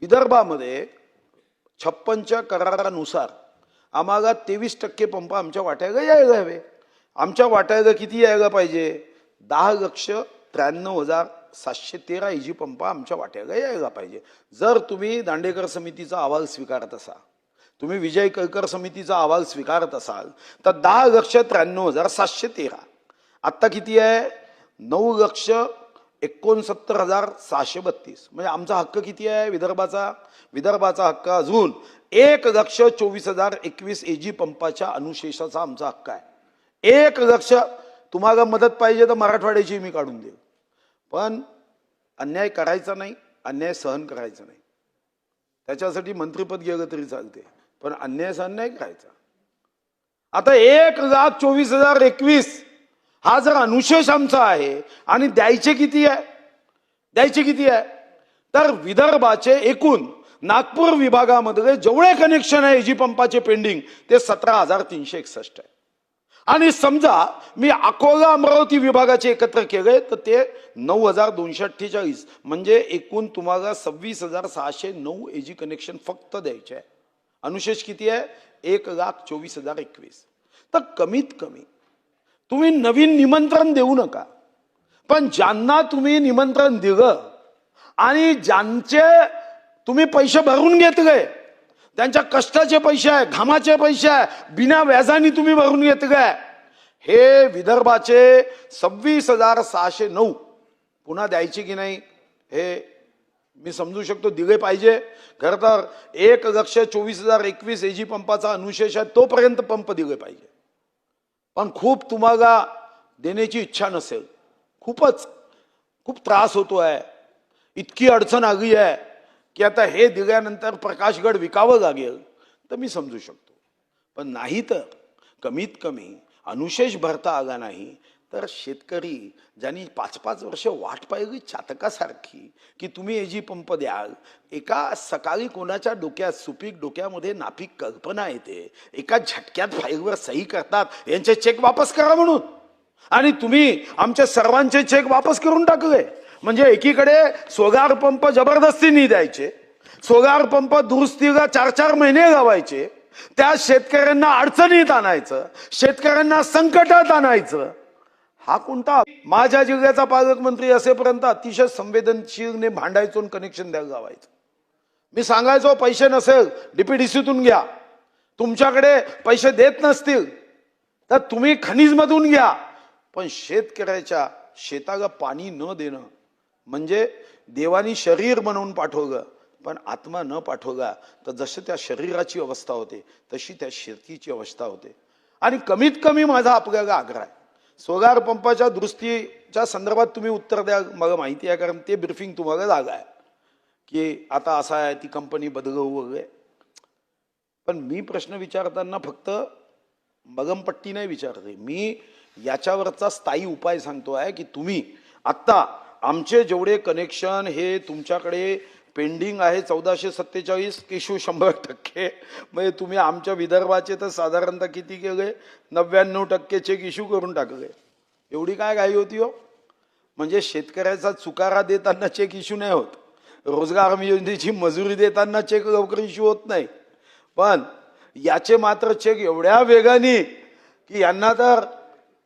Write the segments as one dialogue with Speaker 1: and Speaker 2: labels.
Speaker 1: विदर्भामध्ये छप्पनच्या करारानुसार आम्हाला तेवीस टक्के पंप आमच्या वाट्याला यायला हवे. आमच्या वाट्याला किती यायला पाहिजे? दहा लक्ष त्र्याण्णव हजार सातशे तेरा इजी पंप आमच्या वाट्याला यायला पाहिजे. जर तुम्ही दांडेकर समितीचा अहवाल स्वीकारत असाल तुम्ही विजय कळकर समितीचा अहवाल स्वीकारत असाल तर दहा लक्ष त्र्याण्णव हजार सातशे तेरा. आत्ता किती आहे? नऊ लक्ष एकोणसत्तर हजार सहाशे बत्तीस. म्हणजे आमचा हक्क किती आहे विदर्भाचा? विदर्भाचा हक्क अजून एक लक्ष चोवीस हजार एकवीस ए जी पंपाच्या अनुशेषाचा आमचा हक्क आहे. एक लक्ष तुम्हाला मदत पाहिजे तर मराठवाड्याची मी काढून देऊ पण अन्याय करायचा नाही अन्याय सहन करायचा नाही. त्याच्यासाठी मंत्रिपद गेलं तरी चालते पण अन्याय सहन नाही करायचा. आता एक लाख चोवीस हजार एकवीस हा जर अनुशेष आमचा आहे आणि द्यायचे किती आहे? द्यायचे किती आहे? तर विदर्भाचे एकूण नागपूर विभागामध्ये जेवढे कनेक्शन आहे जी पंपाचे पेंडिंग ते सतरा हजार तीनशे एकसष्ट आहे. आणि समजा मी अकोला अमरावती विभागाचे एकत्र केले तर ते नऊ हजार दोनशे अठ्ठेचाळीस. म्हणजे एकूण तुम्हाला सव्वीस हजार सहाशे नऊ एजी कनेक्शन फक्त द्यायचे आहे. अनुशेष किती आहे? एक लाख चोवीस हजार एकवीस. तर कमीत कमी तुम्ही नवीन निमंत्रण देऊ नका. पण ज्यांना तुम्ही निमंत्रण दिलं आणि ज्यांचे तुम्ही पैसे भरून घेतले त्यांच्या कष्टाचे पैसे आहे घामाचे पैसे आहे बिना व्याजाने तुम्ही भरून घेतले हे विदर्भाचे सव्वीस हजार सहाशे नऊ. पुन्हा द्यायचे की नाही हे मी समजू शकतो दिले पाहिजे. खरं तर एक लक्ष चोवीस हजार एकवीस एजी पंपाचा अनुशेष आहे तोपर्यंत पंप दिले पाहिजे. पण खूप तुम्हाला देण्याची इच्छा नसेल. खूपच खूप त्रास होतो आहे. इतकी अडचण आली आहे की आता हे दिल्यानंतर प्रकाशगड विकावं लागेल तर मी समजू शकतो. पण नाही तर कमीत कमी अनुशेष भरता आला नाही तर शेतकरी ज्यांनी पाच पाच वर्ष वाट पाहिली चातकासारखी की तुम्ही एजी पंप द्याल एका सकाळी कोणाच्या डोक्यात सुपीक डोक्यामध्ये नापीक कल्पना येते एका झटक्यात फाईलवर सही करतात यांचे चेक वापस करा म्हणून. आणि तुम्ही आमच्या सर्वांचे चेक वापस करून टाकले. म्हणजे एकीकडे सोगार पंप जबरदस्तीने द्यायचे सोगार पंप दुरुस्तीला चार चार महिने लावायचे त्या शेतकऱ्यांना अडचणीत आणायचं शेतकऱ्यांना संकटात आणायचं हा कोणता? माझ्या जिल्ह्याचा पालकमंत्री असेपर्यंत अतिशय संवेदनशीलने भांडायचो कनेक्शन द्यायला लावायचं. मी सांगायचो पैसे नसेल डीपीडीसीतून घ्या. तुमच्याकडे पैसे देत नसतील तर तुम्ही खनिजमधून घ्या. पण शेतकऱ्याच्या शेताला पाणी न देणं म्हणजे देवानी शरीर बनवून पाठवलं पण आत्मा न पाठवला तर जसं त्या शरीराची अवस्था होते तशी त्या शेतीची अवस्था होते. आणि कमीत कमी माझा आपल्याला आग्रह आहे. सोलार पंपाच्या दुरुस्तीच्या संदर्भात तुम्ही उत्तर द्या मला माहिती आहे कारण ते ब्रिफिंग तुम्हाला जागा आहे. की आता असा आहे ती कंपनी बदलवू वगैरे. पण मी प्रश्न विचारताना फक्त मगमपट्टी नाही विचारते. मी याच्यावरचा स्थायी उपाय सांगतो आहे की तुम्ही आत्ता आमचे जेवढे कनेक्शन हे तुमच्याकडे पेंडिंग आहे चौदाशे सत्तेचाळीस केशू शंभर टक्के. म्हणजे तुम्ही आमच्या विदर्भाचे तर साधारणतः किती केले? नव्याण्णव टक्के चेक इश्यू करून टाकले. एवढी काय घाई होती हो? म्हणजे शेतकऱ्याचा चुकारा देताना चेक इश्यू नाही होत. रोजगार हमी योजनेची मजुरी देताना चेक लवकर इश्यू होत नाही. पण याचे मात्र चेक एवढ्या वेगाने की यांना तर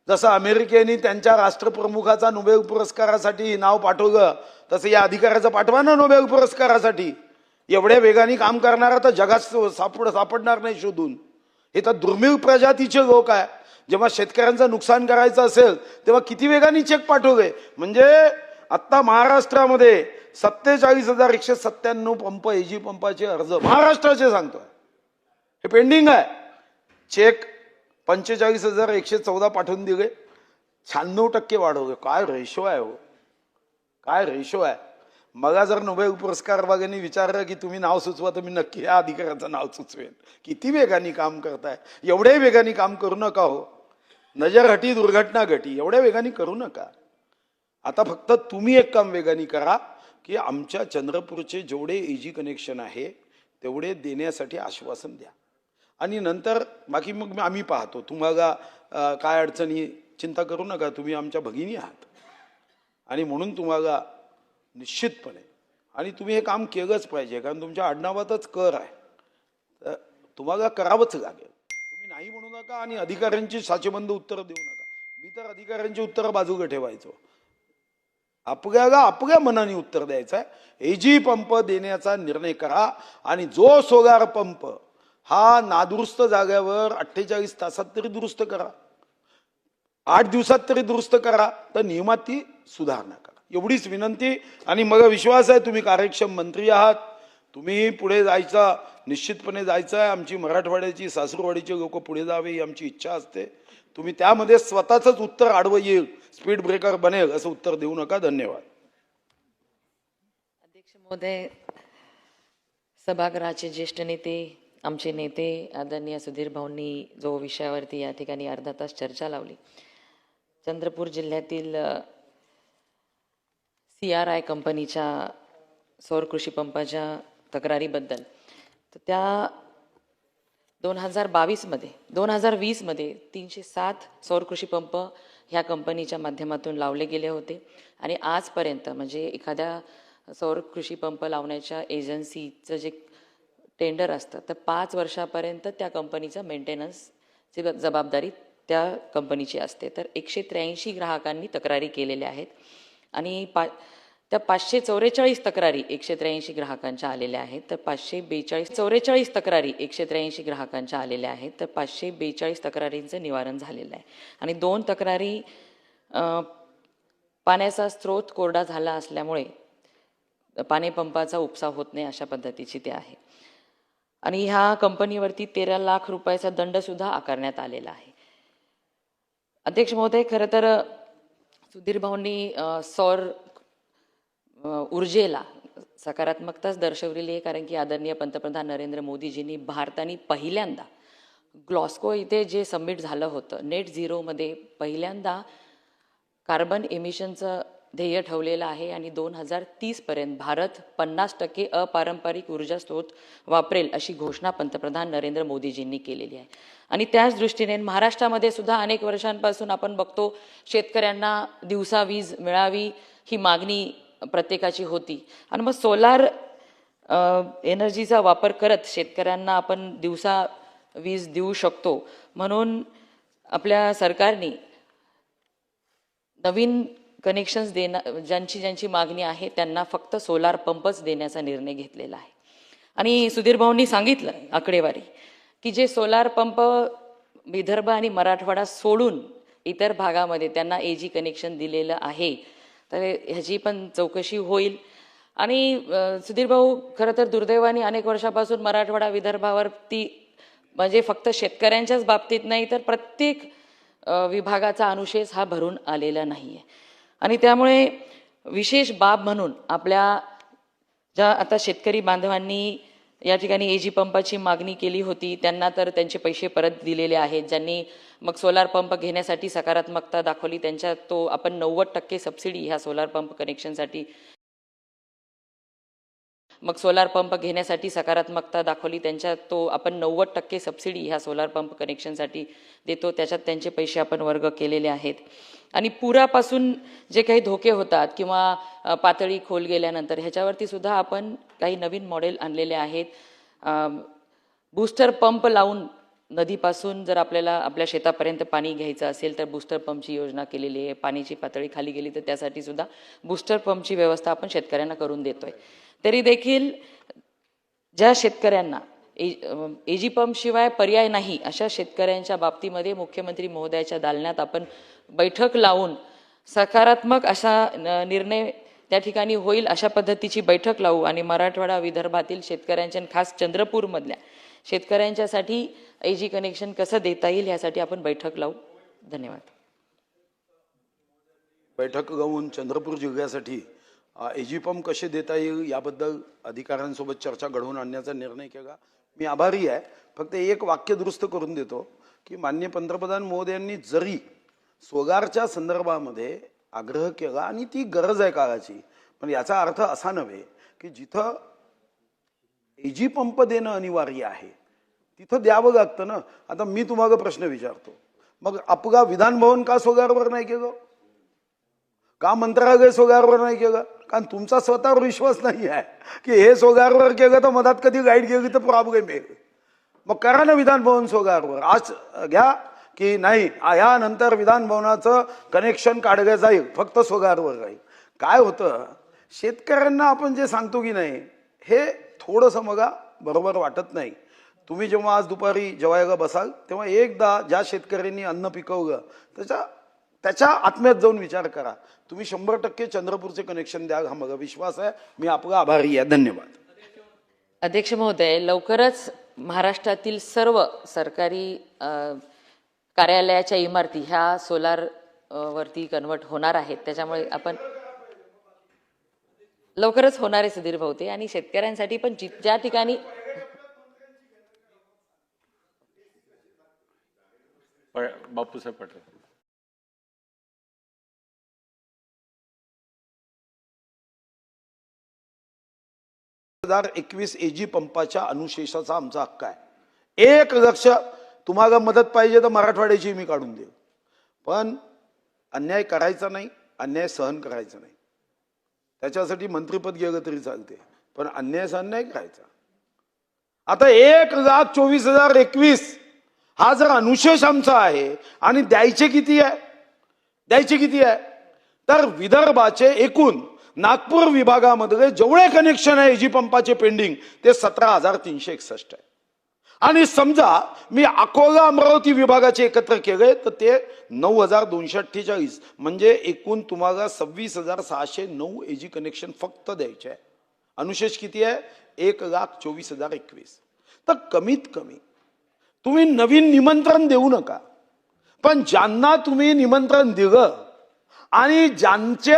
Speaker 1: जसं अमेरिकेने त्यांच्या राष्ट्रप्रमुखाचा नोबेल पुरस्कारासाठी नाव पाठवलं तसं या अधिकाऱ्याचं पाठवा ना नोबेल पुरस्कारासाठी. एवढ्या वेगाने काम करणारा तर जगात सापड सापडणार नाही शोधून. हे तर दुर्मिळ प्रजातीचे लोक आहे. जेव्हा शेतकऱ्यांचं नुकसान करायचं असेल तेव्हा किती वेगाने चेक पाठवले? म्हणजे आत्ता महाराष्ट्रामध्ये सत्तेचाळीस हजार एकशे सत्त्याण्णव पंप एजी पंपाचे अर्ज महाराष्ट्राचे सांगतोय. हे पेंडिंग आहे. चेक पंचेचाळीस हजार एकशे चौदा पाठवून दिले. शहाण्णव टक्के वाढवले. काय रेशो आहे हो? काय रेशो आहे? मला जर नोबेल पुरस्कार वाल्यांनी विचारलं की तुम्ही नाव सुचवा तर मी नक्की या अधिकाऱ्याचं नाव सुचवेन. किती वेगाने काम करताय? एवढ्या वेगाने काम करू नका हो. नजर हटी दुर्घटना घटी. एवढ्या वेगाने करू नका. आता फक्त तुम्ही एक काम वेगाने करा की आमच्या चंद्रपूरचे जेवढे इजी कनेक्शन आहे तेवढे देण्यासाठी आश्वासन द्या. आणि नंतर बाकी मग आम्ही पाहतो. तुम्हाला काय अडचणी चिंता करू नका. तुम्ही आमच्या भगिनी आहात. आणि म्हणून तुम्हाला निश्चितपणे आणि तुम्ही हे काम केलंच पाहिजे कारण तुमच्या आडनावातच कर आहे. तर तुम्हाला करावंच लागेल. तुम्ही नाही म्हणू नका आणि अधिकाऱ्यांची साचेबंद उत्तरं देऊ नका. मी तर अधिकाऱ्यांची उत्तरं बाजूला ठेवायचो. आपल्याला आपल्या मनाने उत्तर द्यायचं आहे एजी पंप देण्याचा निर्णय करा आणि जो सोलार पंप हा नादुरुस्त जाग्यावर अठ्ठेचाळीस तासात तरी दुरुस्त करा. आठ दिवसात तरी दुरुस्त करा तर नियमात ती सुधारणा करा. एवढीच विनंती आणि मग विश्वास आहे तुम्ही कार्यक्षम मंत्री आहात. तुम्ही पुढे जायचा निश्चितपणे जायचं आहे आमची मराठवाड्याची सासूरवाडीचे लोक पुढे जावे ही आमची इच्छा असते. तुम्ही त्यामध्ये स्वतःच उत्तर आडवं येईल. स्पीड ब्रेकर बनेल असं उत्तर देऊ नका. धन्यवाद.
Speaker 2: अध्यक्ष महोदय सभागृहाचे ज्येष्ठ नेते आमचे नेते आदरणीय सुधीर भाऊंनी जो विषयावरती या ठिकाणी अर्धा तास चर्चा लावली. चंद्रपूर जिल्ह्यातील सी आर आय कंपनीच्या सौर कृषी पंपाच्या तक्रारीबद्दल. तर त्या दोन हजार बावीसमध्ये दोन हजार वीसमध्ये तीनशे सात सौर कृषी पंप ह्या कंपनीच्या माध्यमातून लावले गेले होते. आणि आजपर्यंत म्हणजे एखाद्या सौर कृषी पंप लावण्याच्या एजन्सीचं जे टेंडर असतं. तर पाच वर्षापर्यंत त्या कंपनीचा मेंटेनन्सची जबाबदारी त्या कंपनीची असते. तर एकशे त्र्याऐंशी ग्राहकांनी तक्रारी केलेल्या आहेत. आणि पा त्या पाचशे चौवेचाळीस तक्रारी एकशे त्र्याऐंशी ग्राहकांच्या आलेल्या आहेत. तर पाचशे बेचाळीस चौवेचाळीस तक्रारी एकशे त्र्याऐंशी ग्राहकांच्या आलेल्या आहेत. तर पाचशे बेचाळीस तक्रारींचं निवारण झालेलं आहे. आणि दोन तक्रारी पाण्याचा स्रोत कोरडा झाला असल्यामुळे पाणीपंपाचा उपसा होत नाही अशा पद्धतीची ते आहे. आणि ह्या कंपनीवरती तेरा लाख रुपयाचा दंडसुद्धा आकारण्यात आलेला आहे. अध्यक्ष महोदय खरं तर सुधीर भाऊंनी सौर ऊर्जेला सकारात्मकताच दर्शवलेली आहे कारण की आदरणीय पंतप्रधान नरेंद्र मोदीजींनी भारताने पहिल्यांदा ग्लॉस्को इथे जे सबमिट झालं होतं नेट झिरोमध्ये पहिल्यांदा कार्बन एमिशनचं ध्येय ठेवलेलं आहे आणि दोन हजार तीसपर्यंत भारत पन्नास टक्के अपारंपरिक ऊर्जा स्रोत वापरेल अशी घोषणा पंतप्रधान नरेंद्र मोदीजींनी केलेली आहे. आणि त्याच दृष्टीने महाराष्ट्रामध्ये सुद्धा अनेक वर्षांपासून आपण बघतो शेतकऱ्यांना दिवसा वीज मिळावी ही मागणी प्रत्येकाची होती. आणि मग सोलार एनर्जीचा वापर करत शेतकऱ्यांना आपण दिवसा वीज देऊ शकतो. म्हणून आपल्या सरकारने नवीन कनेक्शन्स देणं ज्यांची ज्यांची मागणी आहे त्यांना फक्त सोलार पंपच देण्याचा निर्णय घेतलेला आहे. आणि सुधीर भाऊंनी सांगितलं आकडेवारी की जे सोलार पंप विदर्भ आणि मराठवाडा सोडून इतर भागामध्ये त्यांना ए जी कनेक्शन दिलेलं आहे तर ह्याची पण चौकशी होईल. आणि सुधीरभाऊ सुधीर भाऊ खरं तर दुर्दैवाने अनेक वर्षापासून मराठवाडा विदर्भावरती म्हणजे फक्त शेतकऱ्यांच्याच बाबतीत नाही तर प्रत्येक विभागाचा अनुशेष हा भरून आलेला नाही आहे आणि त्यामुळे विशेष बाब म्हणून आपल्या ज्या आता शेतकरी बांधवांनी या ठिकाणी एजी पंपाची मागणी केली होती त्यांना तर त्यांचे पैसे परत दिलेले आहेत. ज्यांनी मग सोलार पंप घेण्यासाठी सकारात्मकता दाखवली त्यांच्या तो आपण नव्वद टक्के सबसिडी ह्या सोलार पंप कनेक्शनसाठी मग सोलार पंप घेण्यासाठी सकारात्मकता दाखवली. त्यांच्या तो आपण नव्वद टक्के सबसिडी ह्या सोलार पंप कनेक्शनसाठी देतो. त्याच्यात त्यांचे पैसे आपण वर्ग केलेले आहेत. आणि पुरापासून जे काही धोके होतात किंवा पातळी खोल गेल्यानंतर ह्याच्यावरती सुद्धा आपण काही नवीन मॉडेल आणलेले आहेत. बूस्टर पंप लावून नदीपासून जर आपल्याला आपल्या शेतापर्यंत पाणी घ्यायचं असेल तर बूस्टर पंपची योजना केलेली आहे. पाण्याची पातळी खाली गेली तर त्यासाठी सुद्धा बूस्टर पंपची व्यवस्था आपण शेतकऱ्यांना करून देतोय. तरी देखील ज्या शेतकऱ्यांना एजी पंप पर्याय नाही अशा शेतकऱ्यांच्या बाबतीमध्ये मुख्यमंत्री महोदयाच्या दालनात आपण बैठक लावून सकारात्मक असा न- निर्णय त्या ठिकाणी होईल अशा पद्धतीची बैठक लावू आणि मराठवाडा विदर्भातील शेतकऱ्यांच्या खास चंद्रपूरमधल्या शेतकऱ्यांच्यासाठी एजी कनेक्शन कसं देता येईल यासाठी आपण बैठक लावू. धन्यवाद.
Speaker 1: बैठक गाऊन चंद्रपूर जिल्ह्यासाठी एजीपम कसे देता येईल याबद्दल अधिकाऱ्यांसोबत चर्चा घडवून आणण्याचा निर्णय केला. मी आभारी आहे. फक्त एक वाक्य दुरुस्त करून देतो की मान्य पंतप्रधान मोदयांनी जरी सोगारच्या संदर्भामध्ये आग्रह केला आणि ती गरज आहे काळाची पण याचा अर्थ असा नव्हे की जिथं एजी पंप देणं अनिवार्य आहे तिथं द्यावं लागतं ना? आता मी तुम्हाला प्रश्न विचारतो. मग आपला विधान भवन का सोगारवर नाही केलं? का मंत्रालय सोगारवर नाही केलं? कारण तुमचा स्वतःवर विश्वास नाही आहे. की हे सोगारवर केलं तर मधात कधी गाईड गेली तर प्रॉब्लेम येईल मग करा ना विधान भवन सोगारवर. आज घ्या की नाही यानंतर विधान भवनाचं कनेक्शन काढलं जाईल फक्त सोगारवर राहील. काय होतं शेतकऱ्यांना आपण जे सांगतो की नाही हे थोडंसं बघा बरोबर वाटत नाही. तुम्ही जेव्हा आज दुपारी जेवायला बसाल तेव्हा एकदा ज्या शेतकऱ्यांनी अन्न पिकवलं त्याच्या त्याच्या आत्म्यात जाऊन विचार करा. तुम्ही शंभर टक्के चंद्रपूरचे कनेक्शन द्या. हा माझा विश्वास आहे. मी आपला आभारी आहे. धन्यवाद.
Speaker 2: अध्यक्ष महोदय लवकरच महाराष्ट्रातील सर्व सरकारी कार्यालयाच्या इमारती ह्या सोलार वरती कन्वर्ट होणार आहेत. त्याच्यामुळे आपण लवकरच होणार आहे सुधीर भाऊ ते आणि शेतकऱ्यांसाठी पण ज्या ठिकाणी
Speaker 3: बापूसाहेब पटेल.
Speaker 1: हजार एकवीस एजी पंपाच्या अनुशेषाचा आमचा हक्क आहे. एक लक्ष तुम्हाला मदत पाहिजे तर मराठवाड्याची मी काढून देऊ पण अन्याय करायचा नाही अन्याय सहन करायचा नाही. त्याच्यासाठी मंत्रिपद गेलं तरी चालते पण अन्याय सहन नाही करायचा. आता एक लाख चोवीस हजार एकवीस हा जर अनुशेष आमचा आहे आणि द्यायचे किती आहे? द्यायचे किती आहे? तर विदर्भाचे एकूण नागपूर विभागामध्ये जेवढे कनेक्शन आहे जी पंपाचे पेंडिंग ते सतरा हजार तीनशे एकसष्ट आहे. आणि समजा मी अकोला अमरावती विभागाचे एकत्र केले तर ते नऊ हजार दोनशे अठ्ठेचाळीस. म्हणजे एकूण तुम्हाला सव्वीस हजार सहाशे नऊ एजी कनेक्शन फक्त द्यायचे आहे. अनुशेष किती आहे? एक लाख चोवीस हजार एकवीस. तर कमीत कमी तुम्ही नवीन निमंत्रण देऊ नका. पण ज्यांना तुम्ही निमंत्रण दिलं आणि ज्यांचे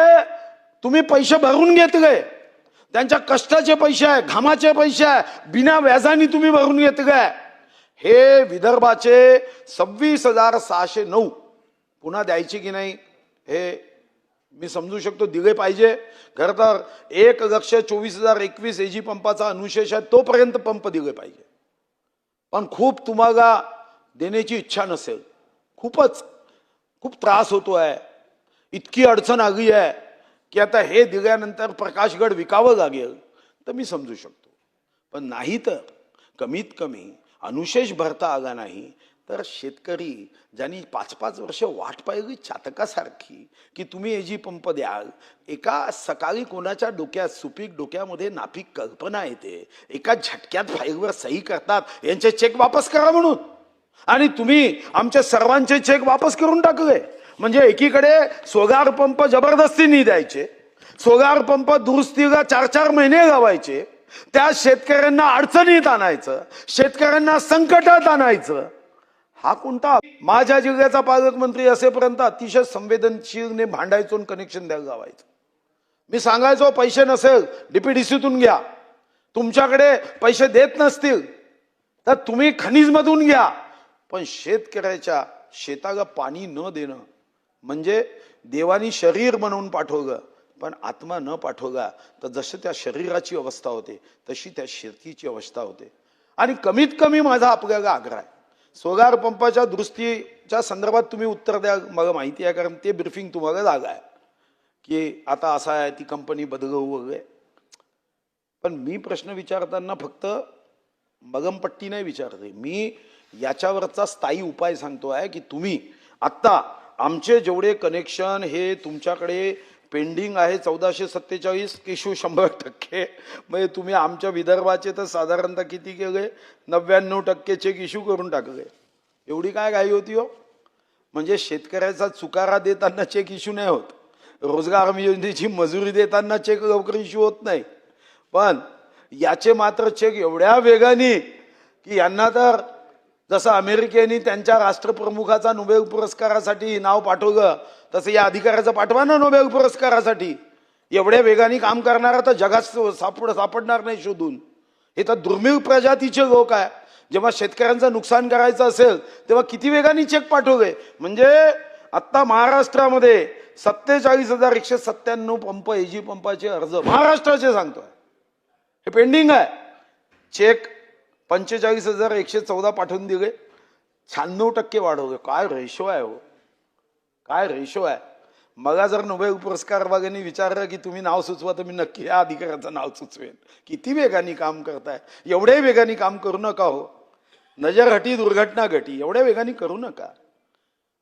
Speaker 1: तुम्ही पैसे भरून घेतले. त्यांच्या कष्टाचे पैसे आहे घामाचे पैसे आहे बिना व्याजाने तुम्ही भरून घेतले. हे विदर्भाचे सव्वीस हजार सहाशे नऊ. पुन्हा द्यायचे की नाही हे मी समजू शकतो दिले पाहिजे. खरं तर एक लक्ष चोवीस हजार एकवीस एजी पंपाचा अनुशेष आहे तोपर्यंत पंप दिले पाहिजे. पण खूप तुम्हाला देण्याची इच्छा नसेल. खूपच खूप त्रास होतो आहे इतकी अडचण आली आहे. की आता हे दिल्यानंतर प्रकाशगड विकावं लागेल तर मी समजू शकतो. पण नाही तर कमीत कमी अनुशेष भरता आला नाही तर शेतकरी ज्यांनी पाच पाच वर्ष वाट पाहिली चातकासारखी की तुम्ही एजी पंप द्याल एका सकाळी कोणाच्या डोक्यात सुपीक डोक्यामध्ये नापीक कल्पना येते एका झटक्यात फाईलवर सही करतात यांचे चेक वापस करा म्हणून. आणि तुम्ही आमच्या सर्वांचे चेक वापस करून टाकले. म्हणजे एकीकडे सोगार पंप जबरदस्तीने द्यायचे सोगार पंप दुरुस्तीला चार चार महिने लावायचे त्या शेतकऱ्यांना अडचणीत आणायचं शेतकऱ्यांना संकटात आणायचं. हा कोणता माझ्या जिल्ह्याचा पालकमंत्री असेपर्यंत अतिशय संवेदनशीलने भांडायचो कनेक्शन द्यायला लावायचं. मी सांगायचो पैसे नसेल डीपीडीसीतून घ्या. तुमच्याकडे पैसे देत नसतील तर तुम्ही खनिजमधून घ्या. पण शेतकऱ्याच्या शेताला पाणी न देणं म्हणजे देवानी शरीर बनवून पाठवलं पण आत्मा न पाठवला तर जसं त्या शरीराची अवस्था होते तशी त्या शेतीची अवस्था होते. आणि कमीत कमी माझा आपल्याला आग्रह आहे. सोलार पंपाच्या दुरुस्तीच्या संदर्भात तुम्ही उत्तर द्या मला माहिती आहे कारण ते ब्रिफिंग तुम्हाला जागा आहे. की आता असा आहे ती कंपनी बदलू वगैरे. पण मी प्रश्न विचारताना फक्त मगमपट्टी नाही विचारते. मी याच्यावरचा स्थायी उपाय सांगतो आहे की तुम्ही आत्ता आमचे जेवढे कनेक्शन हे तुमच्याकडे पेंडिंग आहे चौदाशे सत्तेचाळीस किशू शंभर टक्के. म्हणजे तुम्ही आमच्या विदर्भाचे तर साधारणतः किती केले? नव्याण्णव टक्के चेक इश्यू करून टाकले. एवढी काय घाई होती हो? म्हणजे शेतकऱ्याचा चुकारा देताना चेक इश्यू नाही होत. रोजगार हमी योजनेची मजुरी देताना चेक लवकर इश्यू होत नाही. पण याचे मात्र चेक एवढ्या वेगाने की यांना तर जसं अमेरिकेने त्यांच्या राष्ट्रप्रमुखाचा नोबेल पुरस्कारासाठी नाव पाठवलं तसं या अधिकाऱ्याचं पाठवा ना नोबेल पुरस्कारासाठी. एवढ्या वेगाने काम करणारा तर जगात सापड सापडणार नाही शोधून. हे तर दुर्मिळ प्रजातीचे लोक आहे. जेव्हा शेतकऱ्यांचं नुकसान करायचं असेल तेव्हा किती वेगाने चेक पाठवले? म्हणजे आत्ता महाराष्ट्रामध्ये सत्तेचाळीस हजार एकशे सत्त्याण्णव पंप एजी पंपाचे अर्ज महाराष्ट्राचे सांगतोय. हे पेंडिंग आहे. चेक पंचेचाळीस हजार एकशे चौदा पाठवून दिले. शहाण्णव टक्के वाढवले. काय रेशो आहे हो? काय रेशो आहे? मला जर नोबेल पुरस्कार वाघांनी विचारलं की तुम्ही नाव सुचवा तर मी नक्की या अधिकाऱ्याचं नाव सुचवेन. किती वेगाने काम करताय? एवढ्या वेगाने काम करू नका हो. नजर हटी दुर्घटना घटी. एवढ्या वेगाने करू नका.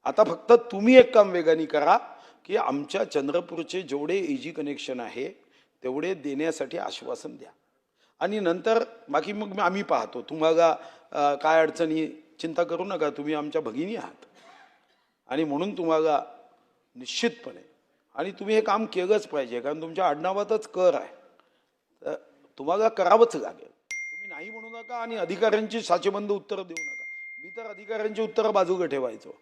Speaker 1: आता फक्त तुम्ही एक काम वेगाने करा की आमच्या चंद्रपूरचे जेवढे इजी कनेक्शन आहे तेवढे देण्यासाठी आश्वासन द्या. आणि नंतर बाकी मग आम्ही पाहतो. तुम्हाला काय अडचणी चिंता करू नका. तुम्ही आमच्या भगिनी आहात. आणि म्हणून तुम्हाला निश्चितपणे आणि तुम्ही हे काम केलंच पाहिजे कारण तुमच्या आडनावातच कर आहे. तर तुम्हाला करावंच लागेल. तुम्ही नाही म्हणू नका आणि अधिकाऱ्यांची साचेबंद उत्तरं देऊ नका. मी तर अधिकाऱ्यांची उत्तरं बाजूला ठेवायचो.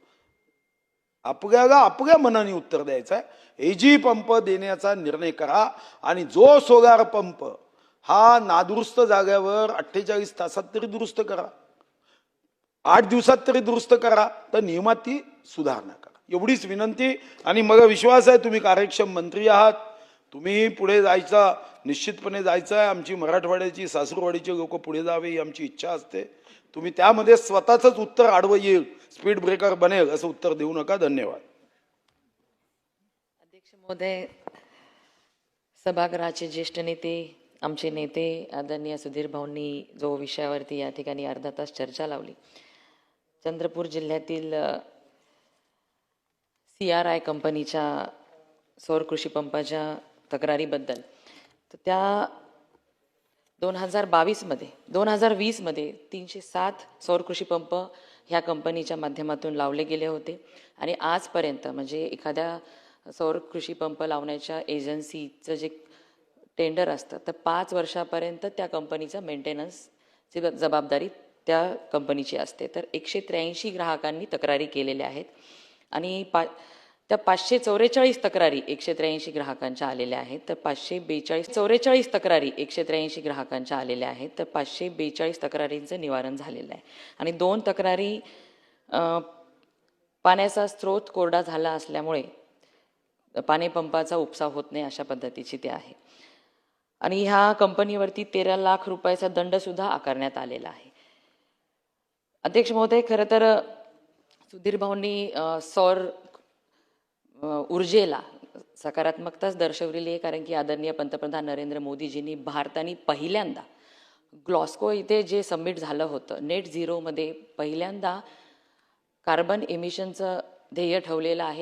Speaker 1: आपल्याला आपल्या मनाने उत्तर द्यायचं आहे एजी पंप देण्याचा निर्णय करा आणि जो सोलार पंप हा नादुरुस्त जाग्यावर अठ्ठेचाळीस तासात तरी दुरुस्त करा. आठ दिवसात तरी दुरुस्त करा तर नियमात ती सुधारणा करा. एवढीच विनंती आणि मग विश्वास आहे तुम्ही कार्यक्षम मंत्री आहात. तुम्ही पुढे जायचा निश्चितपणे जायचं आहे. आमची मराठवाड्याची सासूरवाडीचे लोक पुढे जावे ही आमची इच्छा असते. तुम्ही त्यामध्ये स्वतःच उत्तर आडवं येईल. स्पीड ब्रेकर बनेल असं उत्तर देऊ नका. धन्यवाद.
Speaker 2: अध्यक्ष महोदय सभागृहाचे ज्येष्ठ नेते आमचे नेते आदरणीय सुधीर भाऊंनी जो विषयावरती या ठिकाणी अर्धा तास चर्चा लावली. चंद्रपूर जिल्ह्यातील सी आर आय कंपनीच्या सौर कृषी पंपाच्या तक्रारीबद्दल. तर त्या दोन हजार बावीसमध्ये दोन हजार वीसमध्ये तीनशे सात सौर कृषी पंप ह्या कंपनीच्या माध्यमातून लावले गेले होते. आणि आजपर्यंत म्हणजे एखाद्या सौर कृषी पंप लावण्याच्या एजन्सीचं जे टेंडर असतं. तर पाच वर्षापर्यंत त्या कंपनीचं मेंटेनन्सची जबाबदारी त्या कंपनीची असते. तर एकशे त्र्याऐंशी ग्राहकांनी तक्रारी केलेल्या आहेत. आणि पा त्या पाचशे चौवेचाळीस तक्रारी एकशे त्र्याऐंशी ग्राहकांच्या आलेल्या आहेत. तर पाचशे बेचाळीस चौवेचाळीस तक्रारी एकशे त्र्याऐंशी ग्राहकांच्या आलेल्या आहेत. तर पाचशे बेचाळीस तक्रारींचं निवारण झालेलं आहे. आणि दोन तक्रारी पाण्याचा स्रोत कोरडा झाला असल्यामुळे पाणीपंपाचा उपसा होत नाही अशा पद्धतीची ते आहे. आणि ह्या कंपनीवरती तेरा लाख रुपयाचा दंडसुद्धा आकारण्यात आलेला आहे. अध्यक्ष महोदय खरं तर सुधीर भाऊंनी सौर ऊर्जेला सकारात्मकताच दर्शवलेली आहे कारण की आदरणीय पंतप्रधान नरेंद्र मोदीजींनी भारताने पहिल्यांदा ग्लॉस्को इथे जे सबमिट झालं होतं नेट झिरोमध्ये पहिल्यांदा कार्बन एमिशनचं ध्येय ठेवलेलं आहे.